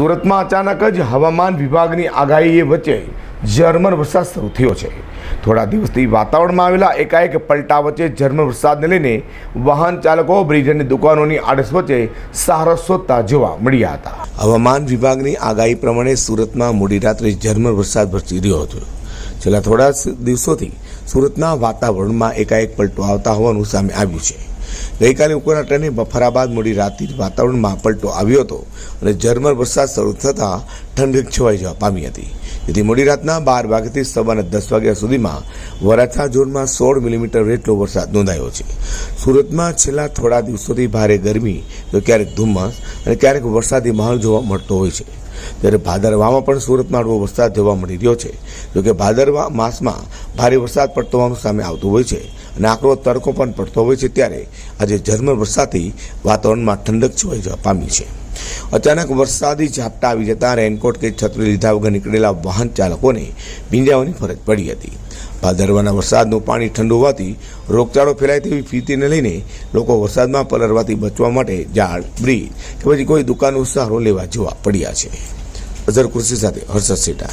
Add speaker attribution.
Speaker 1: સુરતમાં અચાનક જ હવામાન વિભાગની આગાહી વચ્ચે ઝરમર વરસાદ શરૂ થયો છે. થોડા દિવસથી વાતાવરણમાં આવેલા એકાએક પલટા વચ્ચે ઝરમર વરસાદને લઈને વાહન ચાલકો, બ્રિજ અને દુકાનોની આડસ વચ્ચે સહારો શોધતા જોવા મળ્યા હતા. હવામાન વિભાગની આગાહી પ્રમાણે સુરતમાં મોડી રાત્રે ઝરમર વરસાદ વરસી રહ્યો હતો. છેલ્લા થોડા દિવસોથી સુરતના વાતાવરણમાં એકાએક પલટો આવતા હોવાનું સામે આવ્યું છે. ગઈકાલે ઉકોના ટ્રેને બફારા બાદ મોડી રાતથી વાતાવરણમાં પલટો આવ્યો હતો અને ઝરમર વરસાદ શરૂ થતાં ઠંડક છવાઈ જવા પામી હતી. જેથી મોડી રાતના બાર વાગ્યાથી સવારના દસ વાગ્યા સુધીમાં વરાછા ઝોનમાં સોળ મિલીમીટર જેટલો વરસાદ નોંધાયો છે. સુરતમાં છેલ્લા થોડા દિવસોથી ભારે ગરમી, તો ક્યારેક ધુમ્મસ અને ક્યારેક વરસાદી માહોલ જોવા મળતો હોય છે. ત્યારે ભાદરવામાં પણ સુરતમાં હળવો વરસાદ જોવા મળી રહ્યો છે. જોકે ભાદરવા માસમાં ભારે વરસાદ પડતો હોવાનું સામે આવતું હોય છે અને આકરો તડકો પણ પડતો હોય છે ત્યારે આજે ઝરમર વરસાદથી વાતાવરણમાં ઠંડક છવાઈ પામી છે. અચાનક વરસાદી ઝાપટા આવી જતા રેનકોટ કે છત્રી લીધા વગર નીકળેલા વાહન ચાલકોને ભીંજાવાની ફરજ પડી હતી. ભાદરવાના વરસાદનું પાણી ઠંડુ હોવાથી રોગચાળો ફેલાય તેવી ફીતીને લઈને લોકો વરસાદમાં પલરવાથી બચવા માટે ઝાડ બ્રિજ કે પછી કોઈ દુકાનનો સહારો લેવા જોવા પડ્યા છે. અઝર કૃષિ સાથે હર્ષદ સેટા.